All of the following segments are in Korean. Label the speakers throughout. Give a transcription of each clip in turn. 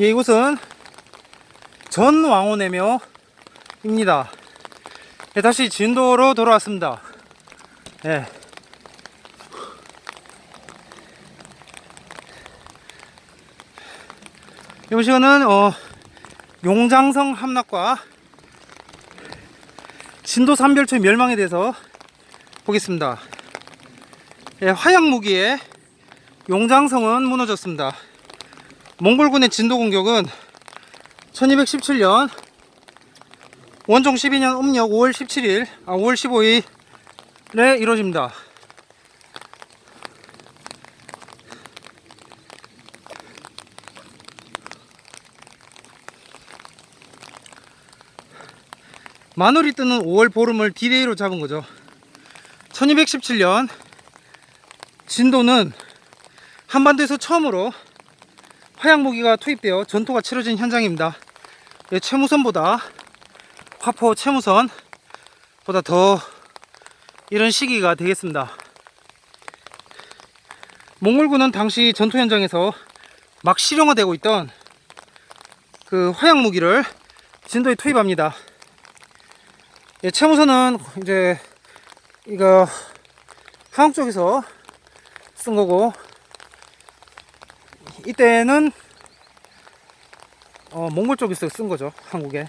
Speaker 1: 예, 이곳은 전 왕호내묘입니다. 예, 다시 진도로 돌아왔습니다. 예. 이번 시간은 어, 용장성 함락과 진도 삼별초의 멸망에 대해서 보겠습니다. 예, 화양 무기에 용장성은 무너졌습니다. 몽골군의 진도 공격은 1217년 원종 12년 음력 5월 17일, 아 5월 15일에 이루어집니다. 마늘이 뜨는 5월 보름을 디데이로 잡은 거죠. 1217년 진도는 한반도에서 처음으로 화약 무기가 투입되어 전투가 치러진 현장입니다. 예, 최무선보다 화포 최무선보다 더 이런 시기가 되겠습니다. 몽골군은 당시 전투 현장에서 막 실용화되고 있던 그 화약 무기를 진도에 투입합니다. 예, 최무선은 이제 이거 한국 쪽에서 쓴 거고 이때는 어, 몽골 쪽에서 쓴 거죠 한국에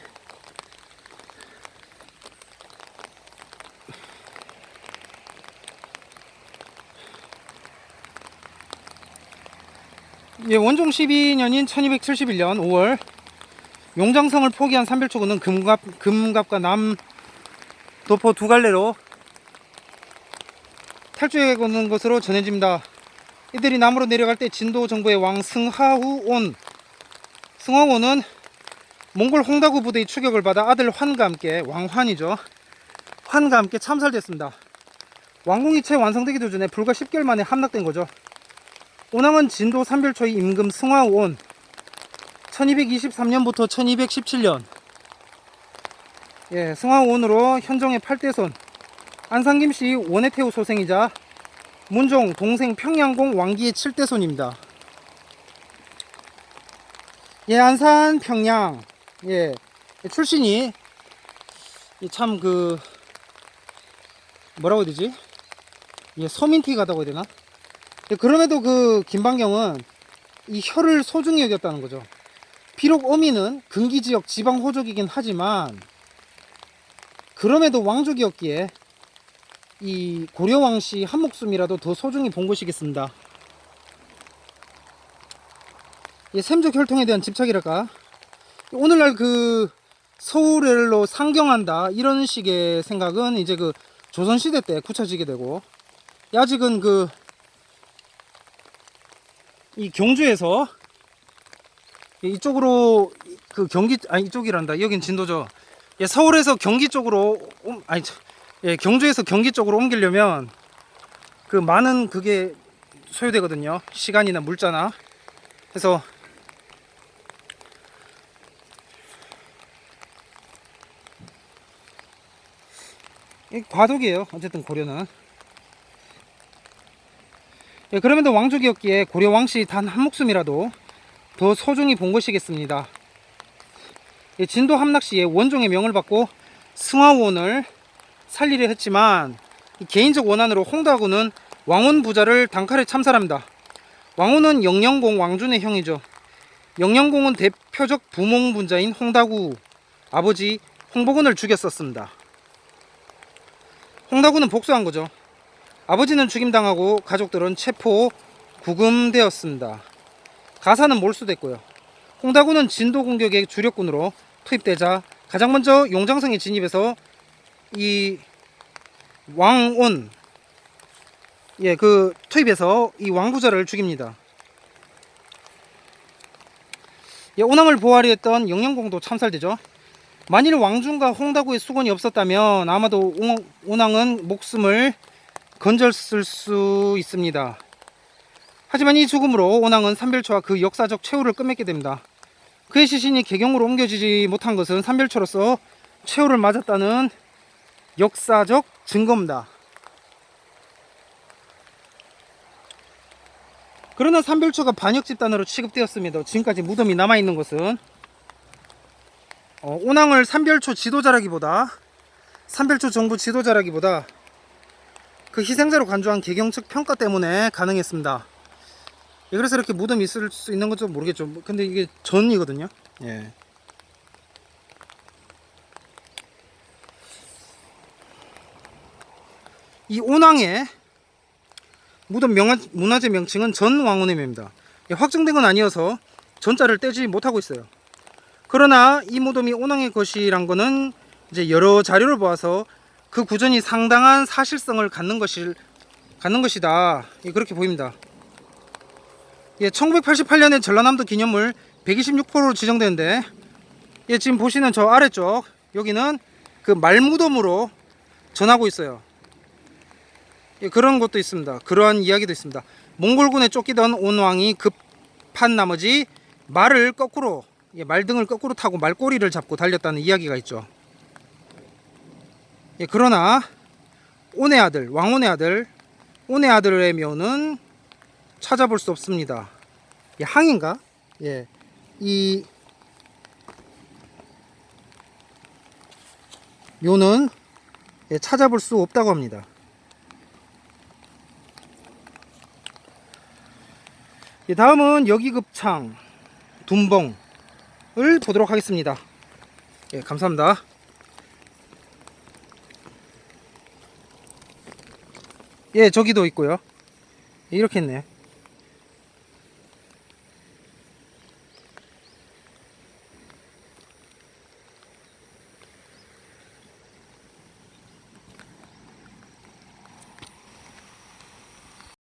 Speaker 1: 예, 원종 12년인 1271년 5월 용장성을 포기한 삼별초군은 금갑, 금갑과 남 도포 두 갈래로 탈주해 오는 것으로 전해집니다. 이들이 남으로 내려갈 때 진도 정부의 왕 승하후온 승하후온은 몽골 홍다구 부대의 추격을 받아 아들 환과 함께 왕환이죠. 환과 함께 참살됐습니다. 왕궁이 채 완성되기도 전에 불과 10개월 만에 함락된 거죠. 오남은 진도 삼별초의 임금 승하후온 1223년부터 1217년 예, 승하원으로 현종의 8대손 안상김씨 원해태우 소생이자 문종 동생 평양공 왕기의 7대손입니다. 예, 안산 평양 예, 출신이 참 그 뭐라고 해야 되지? 예, 서민티 가다고 해야 되나? 예, 그럼에도 그 김방경은 이 혀를 소중히 여겼다는 거죠. 비록 어미는 근기 지역 지방 호족이긴 하지만 그럼에도 왕족이었기에 이 고려왕씨 한 목숨이라도 더 소중히 본 것이겠습니다. 이 샘족 혈통에 대한 집착이랄까? 오늘날 그 서울로 상경한다 이런 식의 생각은 이제 그 조선시대 때 굳혀지게 되고 아직은 그 이 경주에서 이쪽으로 그 경기 아니 이쪽이란다 여긴 진도죠 예, 서울에서 경기 쪽으로 옴, 아니 저- 예, 경주에서 경기 쪽으로 옮기려면 그 많은 그게 소요되거든요. 시간이나 물자나. 그래서 이 과도기예요. 어쨌든 고려는. 예, 그럼에도 왕족이었기에 고려 왕씨 단 한 목숨이라도 더 소중히 본 것이겠습니다. 예, 진도 함락 시에 원종의 명을 받고 승화원을 살리려 했지만 이 개인적 원한으로 홍다구는 왕원 부자를 단칼에 참살합니다. 왕원은 영영공 왕준의 형이죠. 영영공은 대표적 부몽 분자인 홍다구 아버지 홍복원을 죽였었습니다. 홍다구는 복수한 거죠. 아버지는 죽임당하고 가족들은 체포 구금되었습니다. 가사는 몰수됐고요. 홍다구는 진도 공격의 주력군으로 투입되자 가장 먼저 용장성에 진입해서 이 왕온 예 그 투입해서 이 왕부자를 죽입니다. 예, 오남을 보호하려 했던 영영공도 참살되죠. 만일 왕중과 홍다구의 수건이 없었다면 아마도 옹- 오낭은 목숨을 건졌을 수 있습니다. 하지만 이 죽음으로 오낭은 삼별초와 그 역사적 최후를 끝맺게 됩니다. 그의 시신이 개경으로 옮겨지지 못한 것은 삼별초로서 최후를 맞았다는 역사적 증거입니다. 그러나 삼별초가 반역 집단으로 취급되었습니다. 지금까지 무덤이 남아 있는 것은 어, 오낭을 삼별초 지도자라기보다 삼별초 정부 지도자라기보다 그 희생자로 간주한 개경 측 평가 때문에 가능했습니다. 예, 그래서 이렇게 무덤이 있을 수 있는 건지 모르겠죠. 근데 이게 전이거든요. 예. 이 오낭의 무덤 명화, 문화재 명칭은 전 왕원의 묘입니다. 예, 확정된 건 아니어서 전자를 떼지 못하고 있어요. 그러나 이 무덤이 오낭의 것이란 거는 이제 여러 자료를 보아서 그 구전이 상당한 사실성을 갖는 것일 갖는 것이다. 예, 그렇게 보입니다. 예, 1988년에 전라남도 기념물 126호로 지정되는데 예, 지금 보시는 저 아래쪽 여기는 그 말무덤으로 전하고 있어요. 예, 그런 것도 있습니다. 그러한 이야기도 있습니다. 몽골군에 쫓기던 온왕이 급한 나머지 말을 거꾸로 예, 말등을 거꾸로 타고 말꼬리를 잡고 달렸다는 이야기가 있죠. 예, 그러나 온의 아들 왕온의 아들 온의 아들의 묘는 찾아볼 수 없습니다. 예, 항인가? 예, 이 묘는 예, 찾아볼 수 없다고 합니다. 예, 다음은 여기급창 둔봉을 보도록 하겠습니다. 예, 감사합니다. 예, 저기도 있고요. 이렇게 했네.